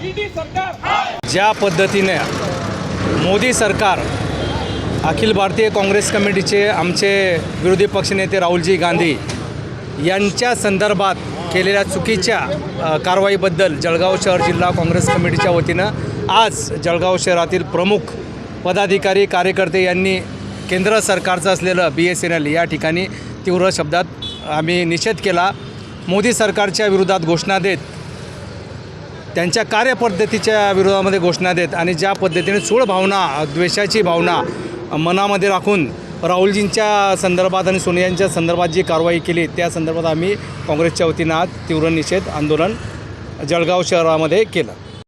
हाय ज्या पद्धतीने मोदी सरकार अखिल भारतीय काँग्रेस कमिटीचे आमचे विरोधी पक्षनेते राहुलजी गांधी यांच्या संदर्भात केलेल्या चुकीच्या कारवाईबद्दल जळगाव शहर जिल्हा काँग्रेस कमिटीच्या वतीनं आज जळगाव शहरातील प्रमुख पदाधिकारी कार्यकर्ते यांनी केंद्र सरकारचं असलेलं बी एस एन एल या ठिकाणी तीव्र शब्दात आम्ही निषेध केला. मोदी सरकारच्या विरोधात घोषणा देत त्यांच्या कार्यपद्धतीच्या विरोधामध्ये घोषणा देत आणि ज्या पद्धतीने चूळ भावना द्वेषाची भावना मनामध्ये राखून राहुलजींच्या संदर्भात आणि सोनियांच्या संदर्भात जी कारवाई केली त्या संदर्भात आम्ही काँग्रेसच्या वतीनं आज तीव्र निषेध आंदोलन जळगाव शहरामध्ये केलं.